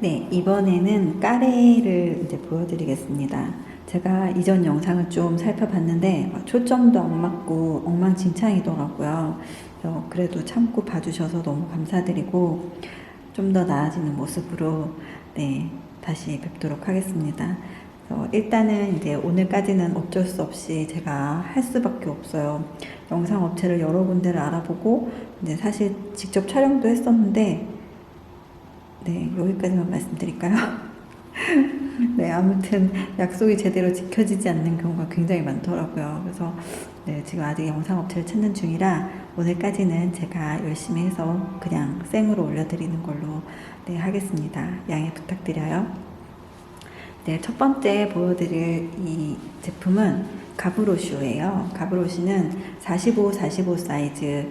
네, 이번에는 까레를 이제 보여드리겠습니다. 제가 이전 영상을 좀 살펴봤는데 어, 초점도 안 맞고 엉망진창이더라고요. 그래도 참고 봐주셔서 너무 감사드리고 좀 더 나아지는 모습으로 네, 다시 뵙도록 하겠습니다. 일단은 이제 오늘까지는 어쩔 수 없이 제가 할 수밖에 없어요. 영상 업체를 여러 군데를 알아보고 이제 사실 직접 촬영도 했었는데 네, 여기까지만 말씀드릴까요? 네, 아무튼 약속이 제대로 지켜지지 않는 경우가 굉장히 많더라고요. 그래서 네, 지금 아직 영상 업체를 찾는 중이라 오늘까지는 제가 열심히 해서 그냥 생으로 올려드리는 걸로 네, 하겠습니다. 양해 부탁드려요. 네, 첫 번째 보여드릴 이 제품은 가브로슈예요. 가브로슈는 45, 45 사이즈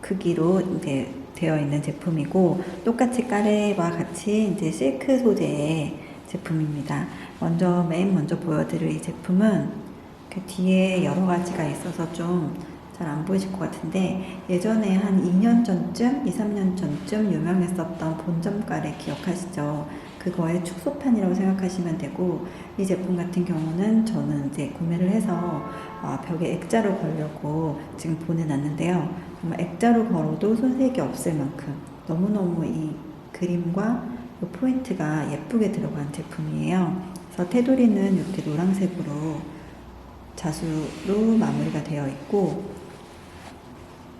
크기로 이제 되어 있는 제품이고 똑같이 까레와 같이 이제 실크 소재의 제품입니다. 먼저 맨 먼저 보여드릴 이 제품은 그 뒤에 여러 가지가 있어서 좀 잘 안 보이실 것 같은데 예전에 한 2년 전쯤, 2, 3년 전쯤 유명했었던 본점 까레 기억하시죠? 그거의 축소판이라고 생각하시면 되고 이 제품 같은 경우는 저는 이제 구매를 해서 아, 벽에 액자로 걸려고 지금 보내놨는데요. 정말 액자로 걸어도 손색이 없을 만큼 너무너무 이 그림과 이 포인트가 예쁘게 들어간 제품이에요. 그래서 테두리는 이렇게 노란색으로 자수로 마무리가 되어 있고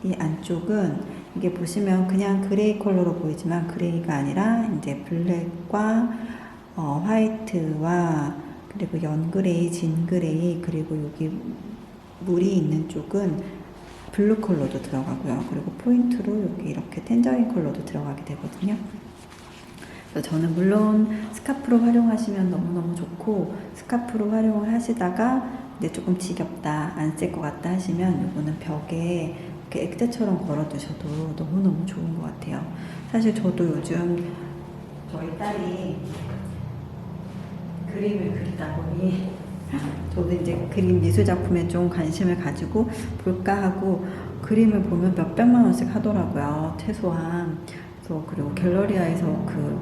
이 안쪽은 이게 보시면 그냥 그레이 컬러로 보이지만 그레이가 아니라 이제 블랙과 어, 화이트와 그리고 연그레이, 진그레이 그리고 여기 물이 있는 쪽은 블루 컬러도 들어가고요. 그리고 포인트로 여기 이렇게 텐저린 컬러도 들어가게 되거든요. 그래서 저는 물론 스카프로 활용하시면 너무너무 좋고 스카프로 활용을 하시다가 근데 조금 지겹다 안 쓸 것 같다 하시면 이거는 벽에 이렇게 액자처럼 걸어두셔도 너무너무 좋은 것 같아요. 사실 저도 요즘 저희 딸이 그림을 그리다 보니 저도 이제 그림 미술 작품에 좀 관심을 가지고 볼까 하고 그림을 보면 몇 백만 원씩 하더라고요 최소한. 그래서 그리고 갤러리아에서 그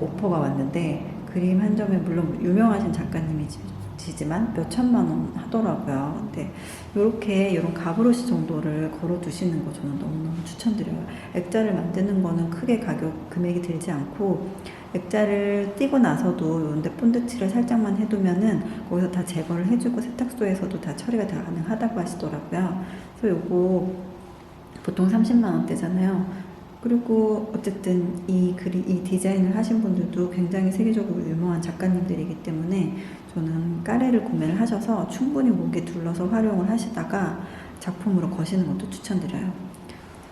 오퍼가 왔는데 그림 한 점에 물론 유명하신 작가님이시지만 몇 천만 원 하더라고요. 근데 이렇게 이런 가브로시 정도를 걸어 두시는 거 저는 너무너무 추천드려요. 액자를 만드는 거는 크게 가격 금액이 들지 않고 액자를 띄고 나서도 이런데 본드칠을 살짝만 해두면은 거기서 다 제거를 해주고 세탁소에서도 다 처리가 다 가능하다고 하시더라고요. 그래서 요거 보통 30만 원대잖아요. 그리고 어쨌든 이 그리 이 디자인을 하신 분들도 굉장히 세계적으로 유명한 작가님들이기 때문에 저는 까레를 구매를 하셔서 충분히 목에 둘러서 활용을 하시다가 작품으로 거시는 것도 추천드려요.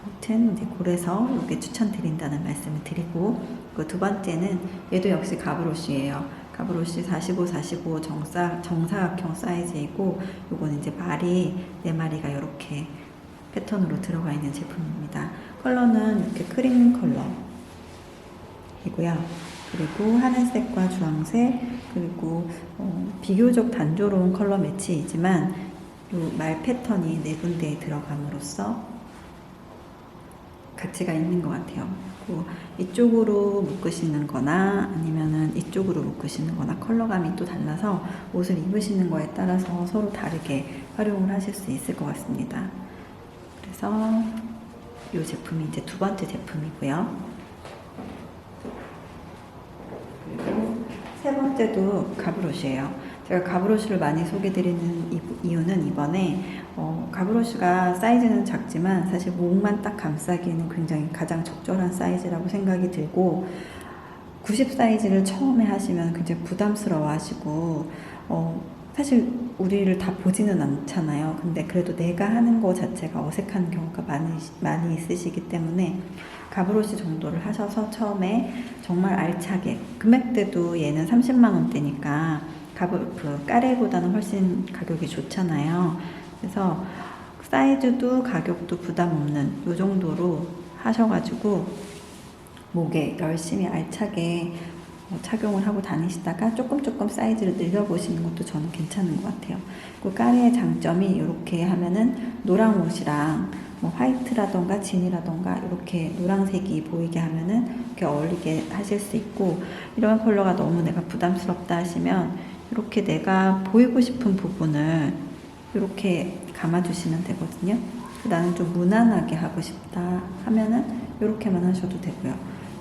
아무튼 이제 그래서 이게 추천드린다는 말씀을 드리고 그 두 번째는 얘도 역시 가브로시예요. 가브로시 45, 45 정사, 정사각형 사이즈이고 요거는 이제 말이 네 마리가 이렇게 패턴으로 들어가 있는 제품입니다. 컬러는 이렇게 크림 컬러이고요. 그리고 하늘색과 주황색 그리고 어, 비교적 단조로운 컬러 매치이지만 요 말 패턴이 네 군데에 들어감으로써 가치가 있는 것 같아요. 그리고 이쪽으로 묶으시는 거나 아니면은 이쪽으로 묶으시는 거나 컬러감이 또 달라서 옷을 입으시는 거에 따라서 서로 다르게 활용을 하실 수 있을 것 같습니다. 그래서 이 제품이 이제 두 번째 제품이고요. 그리고 세 번째도 가브로시예요. 제가 가브로시를 많이 소개드리는 이- 이유는 이번에 어, 가브로시가 사이즈는 작지만 사실 목만 딱 감싸기에는 굉장히 가장 적절한 사이즈라고 생각이 들고 90 사이즈를 처음에 하시면 굉장히 부담스러워 하시고 어, 사실 우리를 다 보지는 않잖아요. 근데 그래도 내가 하는 거 자체가 어색한 경우가 많이, 많이 있으시기 때문에 가브로시 정도를 하셔서 처음에 정말 알차게 금액대도 얘는 30만 원대니까 가브 그 까레보다는 훨씬 가격이 좋잖아요. 그래서 사이즈도 가격도 부담 없는 요 정도로 하셔가지고 목에 열심히 알차게 어, 착용을 하고 다니시다가 조금 조금 사이즈를 늘려보시는 것도 저는 괜찮은 것 같아요. 그 까레의 장점이 이렇게 하면은 노랑 옷이랑 뭐 화이트라던가 진이라던가 이렇게 노란색이 보이게 하면은 이렇게 어울리게 하실 수 있고 이런 컬러가 너무 내가 부담스럽다 하시면 이렇게 내가 보이고 싶은 부분을 이렇게 감아주시면 되거든요. 나는 좀 무난하게 하고 싶다 하면은 이렇게만 하셔도 되고요.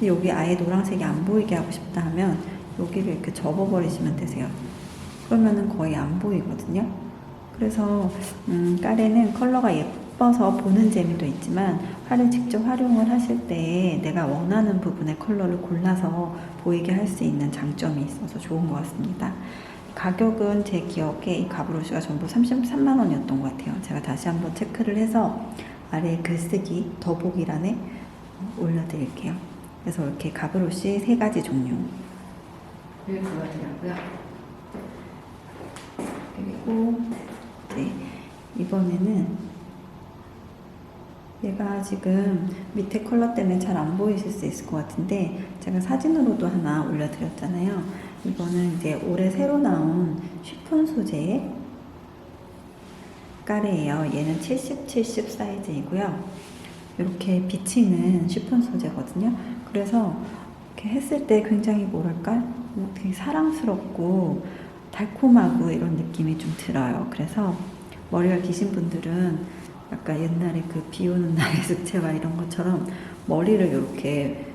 여기 아예 노란색이 안 보이게 하고 싶다 하면 여기를 이렇게 접어버리시면 되세요. 그러면은 거의 안 보이거든요. 그래서 음, 까레는 컬러가 예뻐서 보는 재미도 있지만 활을 직접 활용을 하실 때 내가 원하는 부분의 컬러를 골라서 보이게 할 수 있는 장점이 있어서 좋은 것 같습니다. 가격은 제 기억에 이 가브로시가 전부 33만 원이었던 것 같아요. 제가 다시 한번 체크를 해서 아래 글쓰기 더보기란에 올려드릴게요. 그래서 이렇게 가브로시 세 가지 종류 를 보여드렸고요. 그리고 이제 이번에는 얘가 지금 밑에 컬러 때문에 잘 안 보이실 수 있을 것 같은데 제가 사진으로도 하나 올려드렸잖아요. 이거는 이제 올해 새로 나온 쉬폰 소재의 까레예요. 얘는 70, 70 사이즈이고요. 이렇게 비치는 쉬폰 소재거든요. 그래서 이렇게 했을 때 굉장히 뭐랄까 뭐 되게 사랑스럽고 달콤하고 이런 느낌이 좀 들어요. 그래서 머리가 기신 분들은 약간 옛날에 그 비 오는 날의 습체와 이런 것처럼 머리를 이렇게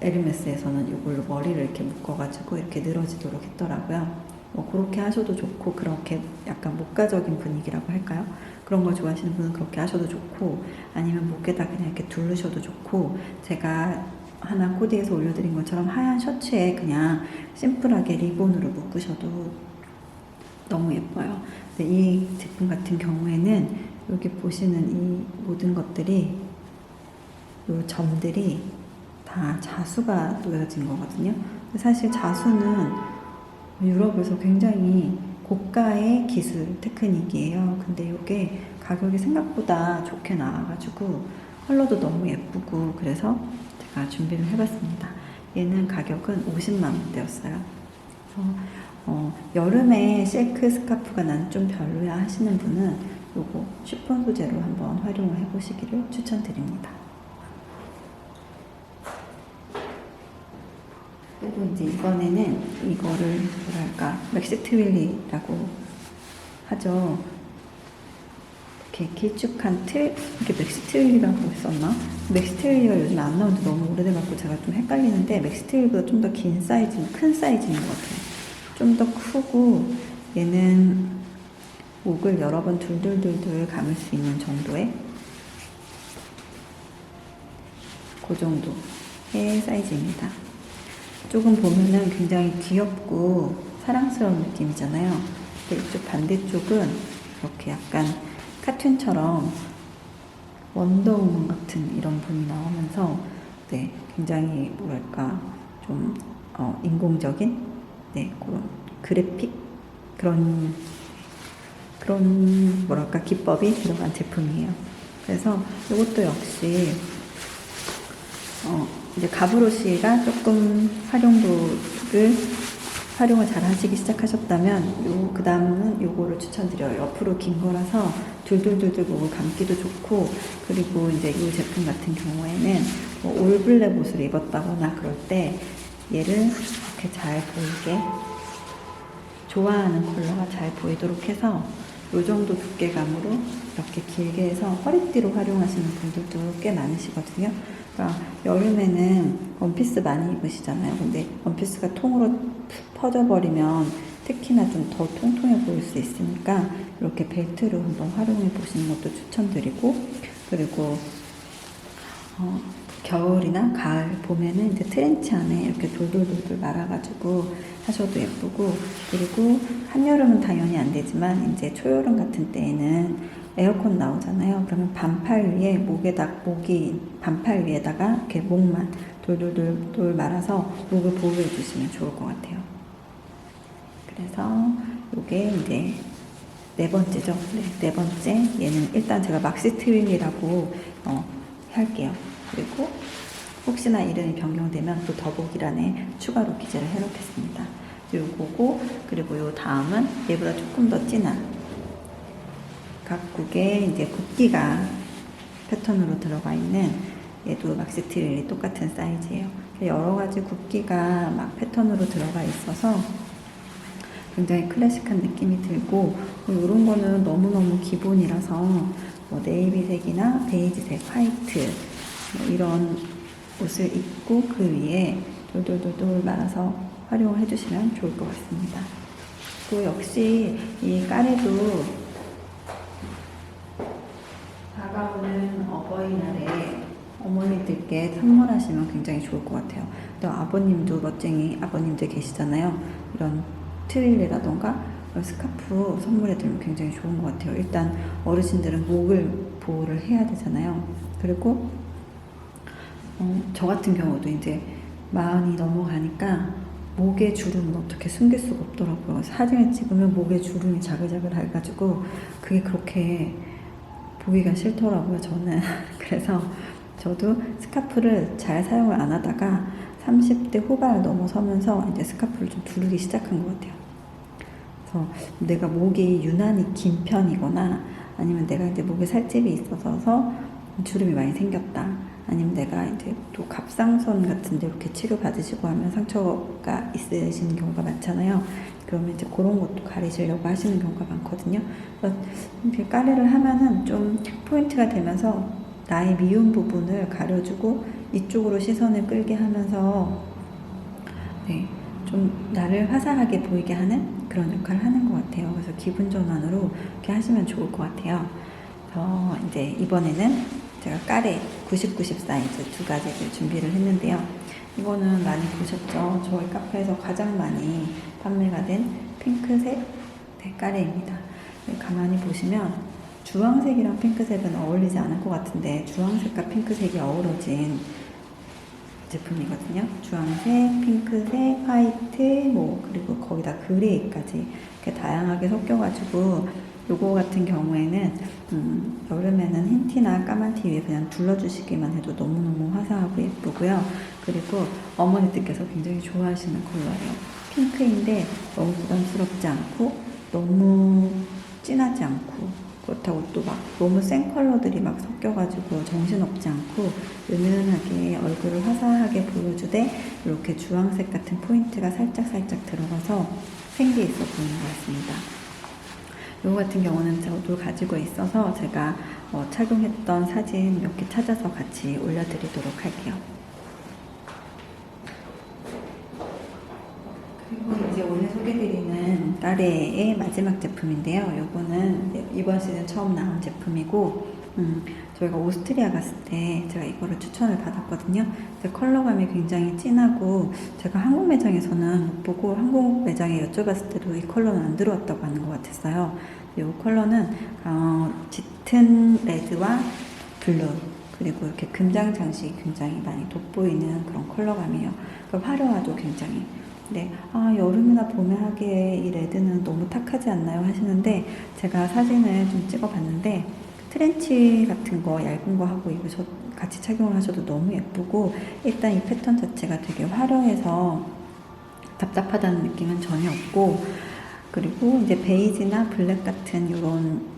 에르메스에서는 이걸로 머리를 이렇게 묶어가지고 이렇게 늘어지도록 했더라고요. 뭐 그렇게 하셔도 좋고 그렇게 약간 목가적인 분위기라고 할까요? 그런 걸 좋아하시는 분은 그렇게 하셔도 좋고 아니면 목에다 그냥 이렇게 두르셔도 좋고 제가 하나 코디에서 올려드린 것처럼 하얀 셔츠에 그냥 심플하게 리본으로 묶으셔도 너무 예뻐요. 근데 이 제품 같은 경우에는 여기 보시는 이 모든 것들이 이 점들이 다 자수가 놓여진 거거든요. 사실 자수는 유럽에서 굉장히 고가의 기술 테크닉이에요. 근데 이게 가격이 생각보다 좋게 나와가지고 컬러도 너무 예쁘고 그래서 제가 준비를 해봤습니다. 얘는 가격은 50만 원대였어요. 그래서 어, 여름에 실크 스카프가 난 좀 별로야 하시는 분은 요거 쉬폰 소재로 한번 활용을 해보시기를 추천드립니다. 그리고 이제 이번에는 이거를 뭐랄까 맥시트윌리라고 하죠. 이렇게 길쭉한 틀 이게 맥시트윌리라고 했었나? 맥시트윌리가 요즘 안 나온 지 너무 오래돼갖고 제가 좀 헷갈리는데 맥시트윌리보다 좀 더 긴 사이즈, 큰 사이즈인 것 같아요. 좀 더 크고 얘는 목을 여러 번 둘둘둘둘 감을 수 있는 정도의 그 정도의 사이즈입니다. 조금 보면은 굉장히 귀엽고 사랑스러운 느낌이잖아요. 근데 이쪽 반대쪽은 이렇게 약간 카툰처럼 원더우먼 같은 이런 분이 나오면서 네, 굉장히 뭐랄까 좀 어, 인공적인 네, 그런 그래픽 그런 그런 뭐랄까 기법이 들어간 제품이에요. 그래서 이것도 역시 어, 이제 가브로시가 조금 활용도를 활용을 잘 하시기 시작하셨다면 요 그다음은 요거를 추천드려요. 옆으로 긴 거라서 둘둘둘둘 목을 감기도 좋고 그리고 이제 이 제품 같은 경우에는 뭐 올블랙 옷을 입었다거나 그럴 때 얘를 이렇게 잘 보이게 좋아하는 컬러가 잘 보이도록 해서 요 정도 두께감으로 이렇게 길게 해서 허리띠로 활용하시는 분들도 꽤 많으시거든요. 그러니까 여름에는 원피스 많이 입으시잖아요. 근데 원피스가 통으로 푹 퍼져버리면 특히나 좀 더 통통해 보일 수 있으니까 이렇게 벨트로 한번 활용해 보시는 것도 추천드리고 그리고 어, 겨울이나 가을 봄에는 이제 트렌치 안에 이렇게 돌돌돌돌 말아가지고 하셔도 예쁘고 그리고 한여름은 당연히 안 되지만 이제 초여름 같은 때에는 에어컨 나오잖아요. 그러면 반팔 위에 목에다 목이 반팔 위에다가 이렇게 목만 돌돌돌 돌 말아서 목을 보호해 주시면 좋을 것 같아요. 그래서 이게 이제 네 번째죠. 네, 네 번째 얘는 일단 제가 막시트윌이라고 어, 할게요. 그리고 혹시나 이름이 변경되면 또 더보기란에 추가로 기재를 해놓겠습니다. 요거고 그리고 요 다음은 얘보다 조금 더 진한 각국의 이제 국기가 패턴으로 들어가 있는 얘도 막시트릴이 똑같은 사이즈예요. 여러 가지 국기가 막 패턴으로 들어가 있어서 굉장히 클래식한 느낌이 들고 이런 거는 너무너무 기본이라서 뭐 네이비색이나 베이지색, 화이트 뭐 이런 옷을 입고 그 위에 돌돌돌돌 말아서 활용을 해주시면 좋을 것 같습니다. 또 역시 이 까레도 다가오는 어버이날에 어머니들께 선물하시면 굉장히 좋을 것 같아요. 또 아버님도 멋쟁이 아버님들 계시잖아요. 이런 트릴이라던가 스카프 선물해 드리면 굉장히 좋은 것 같아요. 일단 어르신들은 목을 보호를 해야 되잖아요. 그리고 어, 저 같은 경우도 이제 마흔이 넘어가니까 목에 주름은 어떻게 숨길 수가 없더라고요. 사진을 찍으면 목에 주름이 자글자글 해가지고 그게 그렇게 보기가 싫더라고요, 저는. 그래서 저도 스카프를 잘 사용을 안 하다가 30대 후반을 넘어서면서 이제 스카프를 좀 두르기 시작한 것 같아요. 그래서 내가 목이 유난히 긴 편이거나 아니면 내가 이제 목에 살집이 있어서 주름이 많이 생겼다. 아니면 내가 이제 또 갑상선 같은데 이렇게 치료 받으시고 하면 상처가 있으시는 경우가 많잖아요. 그러면 이제 그런 것도 가리시려고 하시는 경우가 많거든요. 그래서 이렇게 까레를 하면은 좀 포인트가 되면서 나의 미운 부분을 가려주고 이쪽으로 시선을 끌게 하면서 네, 좀 나를 화사하게 보이게 하는 그런 역할을 하는 것 같아요. 그래서 기분 전환으로 이렇게 하시면 좋을 것 같아요. 그래서 이제 이번에는 제가 까레 90, 90 사이즈 두 가지를 준비를 했는데요. 이거는 많이 보셨죠? 저희 카페에서 가장 많이 판매가 된 핑크색 네, 까레입니다. 네, 가만히 보시면 주황색이랑 핑크색은 어울리지 않을 것 같은데 주황색과 핑크색이 어우러진 제품이거든요. 주황색, 핑크색, 화이트, 뭐 그리고 거기다 그레이까지 이렇게 다양하게 섞여가지고 요거 같은 경우에는 음, 여름에는 흰 티나 까만 티 위에 그냥 둘러주시기만 해도 너무너무 화사하고 예쁘고요. 그리고 어머니들께서 굉장히 좋아하시는 컬러예요. 핑크인데 너무 부담스럽지 않고 너무 진하지 않고 그렇다고 또 막 너무 센 컬러들이 막 섞여가지고 정신없지 않고 은은하게 얼굴을 화사하게 보여주되 이렇게 주황색 같은 포인트가 살짝살짝 들어가서 생기 있어 보이는 것 같습니다. 이거 같은 경우는 저도 가지고 있어서 제가 어, 착용했던 사진 몇 개 찾아서 같이 올려드리도록 할게요. 그리고 이제 오늘 소개드리는 까레의 마지막 제품인데요. 요거는 이번 시즌 처음 나온 제품이고, 음, 저희가 오스트리아 갔을 때 제가 이거를 추천을 받았거든요. 컬러감이 굉장히 진하고, 제가 한국 매장에서는 못 보고 한국 매장에 여쭤봤을 때도 이 컬러는 안 들어왔다고 하는 것 같았어요. 이 컬러는 어, 짙은 레드와 블루 그리고 이렇게 금장 장식이 굉장히 많이 돋보이는 그런 컬러감이에요. 그 화려하도 굉장히. 네, 아 여름이나 봄에 하기에 이 레드는 너무 탁하지 않나요? 하시는데 제가 사진을 좀 찍어봤는데 트렌치 같은 거 얇은 거 하고 입으셔 같이 착용을 하셔도 너무 예쁘고 일단 이 패턴 자체가 되게 화려해서 답답하다는 느낌은 전혀 없고 그리고 이제 베이지나 블랙 같은 이런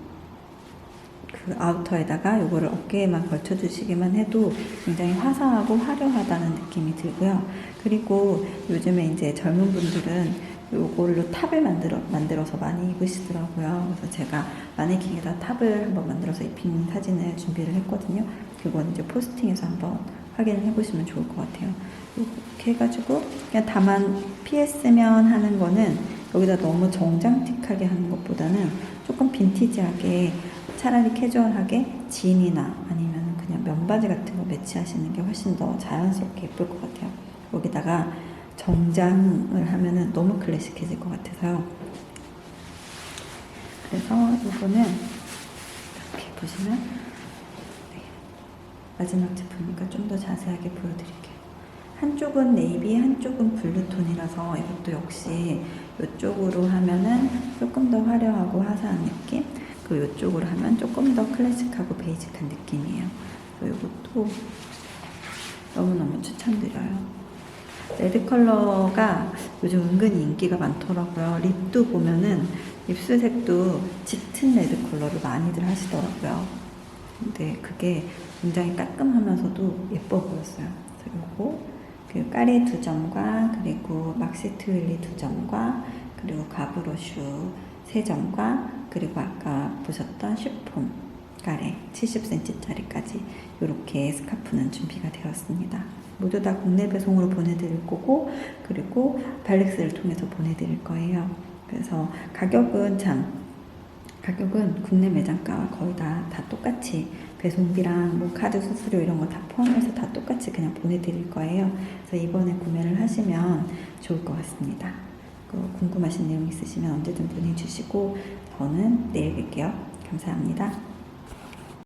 그 아우터에다가 요거를 어깨에만 걸쳐주시기만 해도 굉장히 화사하고 화려하다는 느낌이 들고요. 그리고 요즘에 이제 젊은 분들은 요걸로 탑을 만들어, 만들어서 많이 입으시더라고요. 그래서 제가 마네킹에다 탑을 한번 만들어서 입힌 사진을 준비를 했거든요. 그건 이제 포스팅에서 한번 확인을 해보시면 좋을 것 같아요. 이렇게 해가지고 그냥 다만 피했으면 하는 거는 여기다 너무 정장틱하게 하는 것보다는 조금 빈티지하게 차라리 캐주얼하게 진이나 아니면 그냥 면바지 같은 거 매치하시는 게 훨씬 더 자연스럽게 예쁠 것 같아요. 여기다가 정장을 하면은 너무 클래식해질 것 같아서요. 그래서 이거는 이렇게 보시면 네, 마지막 제품이니까 좀 더 자세하게 보여드릴게요. 한쪽은 네이비, 한쪽은 블루톤이라서 이것도 역시 이쪽으로 하면은 조금 더 화려하고 화사한 느낌 그리고 이쪽으로 하면 조금 더 클래식하고 베이직한 느낌이에요 그리고 이것도 너무너무 추천드려요. 레드 컬러가 요즘 은근히 인기가 많더라고요. 립도 보면은 입술색도 짙은 레드 컬러를 많이들 하시더라고요. 근데 그게 굉장히 깔끔하면서도 예뻐 보였어요. 그래서 요거 그 까레 두 점과 그리고 막시트 윌리 두 점과 그리고 가브로슈 세 점과 그리고 아까 보셨던 슈폰 까레 70cm짜리까지 이렇게 스카프는 준비가 되었습니다. 모두 다 국내 배송으로 보내드릴 거고 그리고 발렉스를 통해서 보내드릴 거예요. 그래서 가격은 참 가격은 국내 매장가와 거의 다, 다 똑같이 배송비랑 뭐 카드 수수료 이런 거 다 포함해서 다 똑같이 그냥 보내드릴 거예요. 그래서 이번에 구매를 하시면 좋을 것 같습니다. 그 궁금하신 내용 있으시면 언제든 보내주시고 저는 내일 뵐게요. 감사합니다.